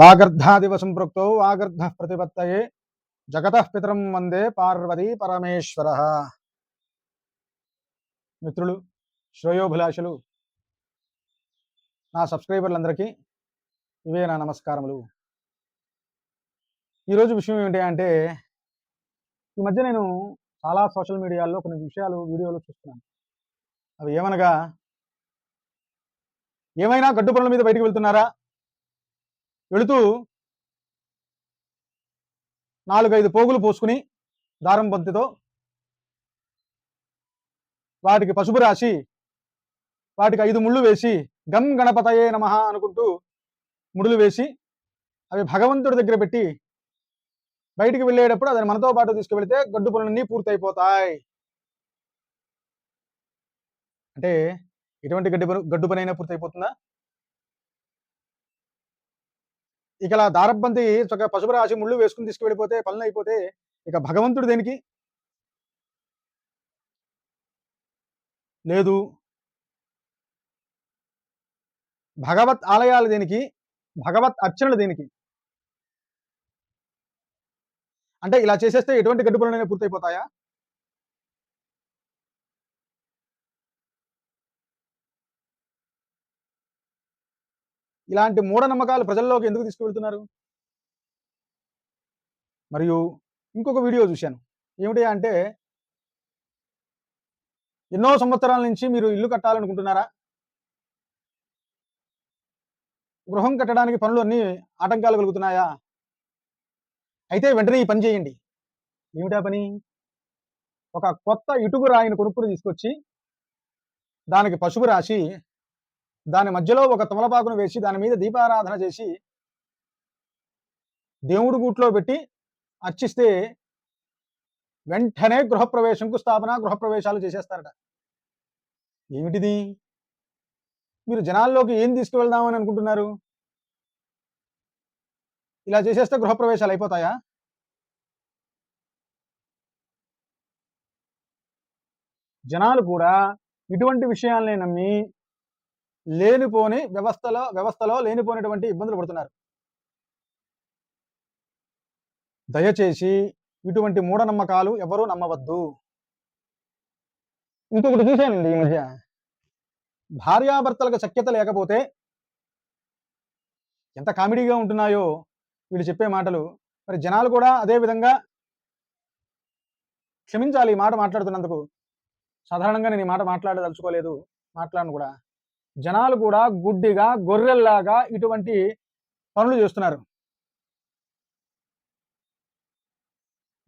వాగర్ధాదివ సంపృక్తో వాగర్ధ ప్రతిపత్తయే జగత పితరం వందే పార్వతీ పరమేశ్వర. మిత్రులు శ్రేయోభిలాషులు నా సబ్స్క్రైబర్లందరికీ ఇవే నా నమస్కారములు. ఈరోజు విషయం ఏంటి అంటే ఈ మధ్య నేను చాలా సోషల్ మీడియాలో కొన్ని విషయాలు వీడియోలు చూస్తున్నాను. అవి ఏమనగా ఏమైనా గడ్డు పనుల మీద బయటికి వెళ్తున్నారా? వెళుతూ నాలుగైదు పోగులు పోసుకుని దారం బంతితో వాటికి పసుపు రాసి వాటికి ఐదు ముళ్ళు వేసి గం గణపతయే నమ అనుకుంటూ ముడులు వేసి అవి భగవంతుడి దగ్గర పెట్టి బయటికి వెళ్ళేటప్పుడు అది మనతో పాటు తీసుకువెళితే గడ్డు పనులన్నీ పూర్తయిపోతాయి. అంటే ఎటువంటి గడ్డి గడ్డు పని అయినా పూర్తయిపోతుందా? ఇక అలా దారబ్బంతి ఒక పసుపు రాసి ముళ్ళు వేసుకుని తీసుకువెళ్ళిపోతే పనులు అయిపోతే ఇక భగవంతుడు దేనికి? లేదు. భగవత్ ఆలయాలు దేనికి? భగవత్ అర్చనలు దేనికి? అంటే ఇలా చేసేస్తే ఎటువంటి గడ్డి పనులైనా పూర్తయిపోతాయా? ఇలాంటి మూఢనమ్మకాలు ప్రజల్లోకి ఎందుకు తీసుకువెళ్తున్నారు? మరియు ఇంకొక వీడియో చూశాను. ఏమిటి అంటే ఎన్నో సంవత్సరాల నుంచి మీరు ఇల్లు కట్టాలనుకుంటున్నారా? గృహం కట్టడానికి పనులు అన్ని ఆటంకాలు కలుగుతున్నాయా? అయితే వెంటనే ఈ పని చేయండి. ఏమిటా పని? ఒక కొత్త ఇటుకు రాయిని కొనుక్కుని తీసుకొచ్చి దానికి పసుపు రాసి దాని మధ్యలో ఒక తమలపాకును వేసి దాని మీద దీపారాధన చేసి దేవుడి గూట్లో పెట్టి అర్చిస్తే వెంటనే గృహప్రవేశంకు స్థాపన గృహప్రవేశాలు చేసేస్తారట. ఏమిటిది? మీరు జనాల్లోకి ఏం తీసుకువెళ్దామని అనుకుంటున్నారు? ఇలా చేసేస్తే గృహప్రవేశాలు అయిపోతాయా? జనాలు కూడా ఇటువంటి విషయాలనే నమ్మి లేనిపోని వ్యవస్థలో వ్యవస్థలో లేనిపోయినటువంటి ఇబ్బందులు పడుతున్నారు. దయచేసి ఇటువంటి మూఢనమ్మకాలు ఎవరూ నమ్మవద్దు. ఇంకొకటి చూశానండి ఈ మధ్య. భార్యాభర్తలకు సఖ్యత లేకపోతే ఎంత కామెడీగా ఉంటున్నాయో వీళ్ళు చెప్పే మాటలు. మరి జనాలు కూడా అదే విధంగా క్షమించాలి ఈ మాట మాట్లాడుతున్నందుకు. సాధారణంగా నేను ఈ మాట మాట్లాడదలుచుకోలేదు. మాట్లాడను కూడా. జనాలు కూడా గుడ్డిగా గొర్రెల్లాగా ఇటువంటి పనులు చేస్తున్నారు.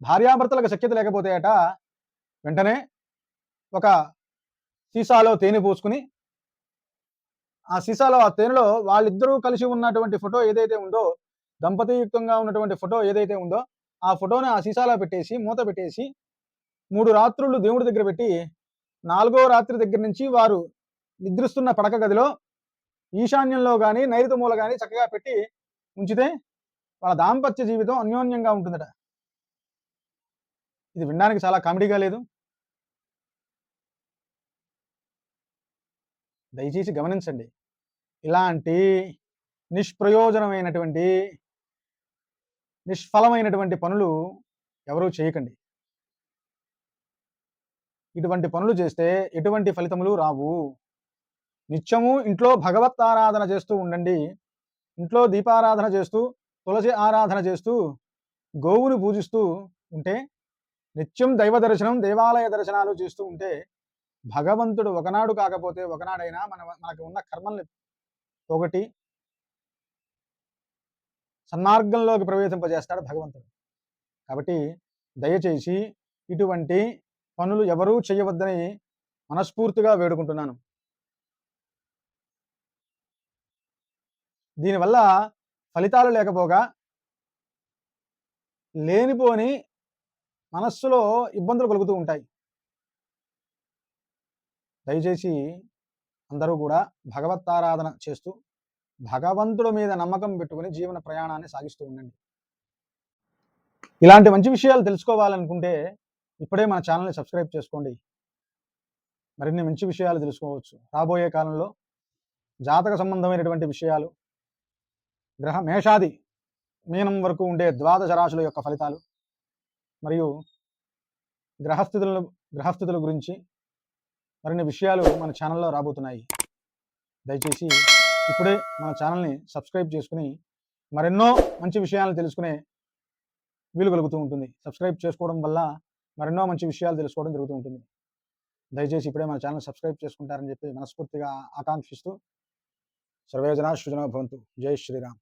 భార్యాభర్తలకు శక్యత లేకపోతే అట వెంటనే ఒక సీసాలో తేనె పోసుకుని ఆ సీసాలో ఆ తేనెలో వాళ్ళిద్దరూ కలిసి ఉన్నటువంటి ఫోటో ఏదైతే ఉందో దంపతియుక్తంగా ఉన్నటువంటి ఫోటో ఏదైతే ఉందో ఆ ఫోటోని ఆ సీసాలో పెట్టేసి మూత పెట్టేసి మూడు రాత్రులు దేవుడి దగ్గర పెట్టి నాలుగో రాత్రి దగ్గర నుంచి వారు నిద్రిస్తున్న పడక గదిలో ఈశాన్యంలో కానీ నైరుతి మూల కానీ చక్కగా పెట్టి ఉంచితే వాళ్ళ దాంపత్య జీవితం అన్యోన్యంగా ఉంటుందట. ఇది వినడానికి చాలా కామెడీగా లేదు. దయచేసి గమనించండి. ఇలాంటి నిష్ప్రయోజనమైనటువంటి నిష్ఫలమైనటువంటి పనులు ఎవరూ చేయకండి. ఇటువంటి పనులు చేస్తే ఎటువంటి ఫలితములు రావు. నిత్యము ఇంట్లో భగవత్ ఆరాధన చేస్తూ ఉండండి. ఇంట్లో దీపారాధన చేస్తూ తులసి ఆరాధన చేస్తూ గోవును పూజిస్తూ ఉంటే నిత్యం దైవ దర్శనం దేవాలయ దర్శనాలు చేస్తూ ఉంటే భగవంతుడు ఒకనాడు కాకపోతే ఒకనాడైనా మన మనకు ఉన్న కర్మల్ని ఒకటి సన్మార్గంలోకి ప్రవేశింపజేస్తాడు భగవంతుడు. కాబట్టి దయచేసి ఇటువంటి పనులు ఎవరూ చేయవద్దని మనస్ఫూర్తిగా వేడుకుంటున్నాను. దీనివల్ల ఫలితాలు లేకపోగా లేనిపోని మనస్సులో ఇబ్బందులు కలుగుతూ ఉంటాయి. దయచేసి అందరూ కూడా భగవత్తారాధన చేస్తూ భగవంతుడి మీద నమ్మకం పెట్టుకుని జీవన ప్రయాణాన్ని సాగిస్తూ ఉండండి. ఇలాంటి మంచి విషయాలు తెలుసుకోవాలనుకుంటే ఇప్పుడే మన ఛానల్ని సబ్స్క్రైబ్ చేసుకోండి. మరిన్ని మంచి విషయాలు తెలుసుకోవచ్చు. రాబోయే కాలంలో జాతక సంబంధమైనటువంటి విషయాలు గ్రహ మేషాది మీనం వరకు ఉండే ద్వాదశ రాశుల యొక్క ఫలితాలు మరియు గ్రహస్థితులను గ్రహస్థితుల గురించి మరిన్ని విషయాలు మన ఛానల్లో రాబోతున్నాయి. దయచేసి ఇప్పుడే మన ఛానల్ని సబ్స్క్రైబ్ చేసుకుని మరెన్నో మంచి విషయాలను తెలుసుకునే వీలు కలుగుతూ ఉంటుంది. సబ్స్క్రైబ్ చేసుకోవడం వల్ల మరెన్నో మంచి విషయాలు తెలుసుకోవడం జరుగుతూ ఉంటుంది. దయచేసి ఇప్పుడే మన ఛానల్ సబ్స్క్రైబ్ చేసుకుంటారని చెప్పి మనస్ఫూర్తిగా ఆకాంక్షిస్తూ సర్వేజన సృజన భవంతు. జై శ్రీరామ్.